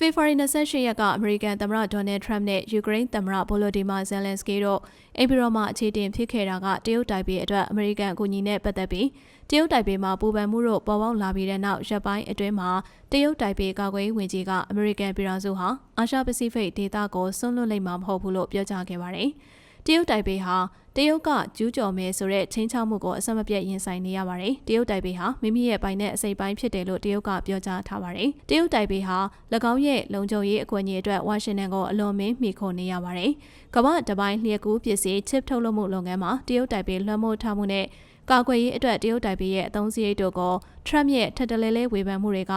ဖေဖော်ဝါရီ28ရက်ကအမေရိကန်သမ္မတဒေါ်နယ်ထရမ့်နဲ့ယူကရိန်းသမ္မတဗိုလိုဒီမာဇယ်လန်စကီတို့အိမ်ပြည်တော်မှာအခြေတင်ဖြစ်ခဲ့တာကတရုတ်တိုက်ပြည်အတွက်အမေရိကန်အကူအညီနဲ့ပတ်သက်ပြီးတရုတ်တိုက်ပြည်မှာပူပန်မှုတို့ပေါ်ပေါက်လာပြီးတဲ့နောက်ရပ်ပိုင်းအတွင်းမှာတရုတ်တိုက်ပြည်ကာကွယ်ရေးဝန်ကြီးကအမေရိကန်ပြည်ထောင်စုဟာအာရှပစိဖိတ်ဒေသကိုဆွန့်လွတ်လိုက်မှာမဟုတ်ဘူးလို့ပြောကြားခဲ့ပါတယ်။ တရုတ်တိုင်ပေဟာတရုတ်ကကျူးကျော်မယ်ဆိုတဲ့ချင်းချောက်မှုကိုအဆက်မပြတ်ရင်ဆိုင်နေရပါတယ်။တရုတ်တိုင်ပေဟာမိမိရဲ့ပိုင်တဲ့အစိပ်ပိုင်းဖြစ်တယ်လို့တရုတ်ကပြောကြားထားပါတယ်။တရုတ်တိုင်ပေဟာ၎င်းရဲ့လုံခြုံရေးအခွင့်အရေးအတွက်ဝါရှင်တန်ကိုအလွန်မင်းမိခိုနေရပါတယ်။ကမ္ဘာတပိုင်းလျှက်ကူးပစ္စည်း chip ထုတ်လုပ်မှုလုပ်ငန်းမှာတရုတ်တိုင်ပေလွှမ်းမိုးထားမှုနဲ့ကာကွယ်ရေးအတွက်တရုတ်တိုင်ပေရဲ့အသုံးစရိတ်တို့ကို Trump ရဲ့ထက်တလဲလဲဝေဖန်မှုတွေက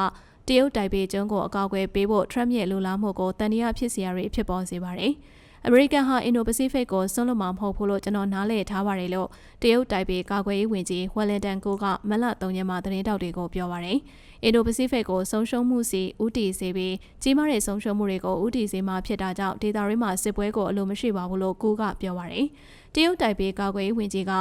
တရုတ်တိုင်ပေကျုံးကိုအကောက်ွယ်ပေးဖို့ Trump ရဲ့လိုလားမှုကိုတန်တရားဖြစ်စရာတွေဖြစ်ပေါ်စေပါတယ်။ အမေရိကန်ဟာအင်ဒိုပစိဖိတ်ကိုဆွန့်လွတ်မှာမဟုတ်ဘူးလို့ကျွန်တော်နားလည်ထားပါတယ်လို့တရုတ်တိုင်ပေကာကွယ်ရေးဝန်ကြီးဝယ်လင်တန်ကိုကမလ3ရက်မှာသတင်းတောက်တွေကိုပြောပါတယ်။အင်ဒိုပစိဖိတ်ကိုဆုံးရှုံးမှုစီဥတီစေပြီးကြီးမားတဲ့ဆုံးရှုံးမှုတွေကိုဥတီစေမှာဖြစ်တာကြောင့်ဒေတာရင်းမှာစစ်ပွဲကိုအလိုမရှိပါဘူးလို့ကိုကပြောပါတယ်။တရုတ်တိုင်ပေကာကွယ်ရေးဝန်ကြီးက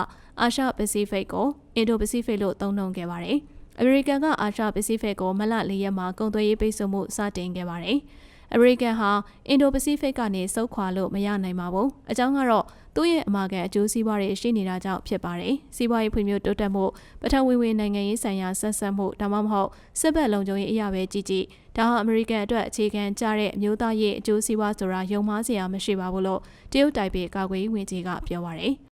အာရှပစိဖိတ်ကိုအင်ဒိုပစိဖိတ်လို့သုံးနှုန်းခဲ့ပါတယ်။အမေရိကန်ကအာရှပစိဖိတ်ကိုမလ၄ရက်မှာကုန်သွယ်ရေးပိတ်ဆို့မှုစတင်ခဲ့ပါတယ်။ အမေရိကန်ဟာအင်ဒိုပစိဖိတ်ကနေဆုတ်ခွာလို့မရနိုင်ပါဘူး။အကြောင်းကတော့သူ့ရဲ့အမာခံအကျိုးစီးပွားတွေရှိနေတာကြောင့်ဖြစ်ပါတယ်။စီးပွားရေးဖွံ့ဖြိုးတိုးတက်မှုပထဝီဝင်နိုင်ငံရေးဆိုင်ရာဆက်ဆက်မှုဒါမှမဟုတ်စစ်ဘက်လုံခြုံရေးအရာပဲကြည့်ကြည့်ဒါဟာအမေရိကန်အတွက်အခြေခံကျတဲ့အမျိုးသားရေးအကျိုးစီးပွားဆိုတာယုံမှားစရာမရှိပါဘူးလို့တရုတ်တိုင်ပေကာကွယ်ရေးဝန်ကြီးကပြောပါတယ်။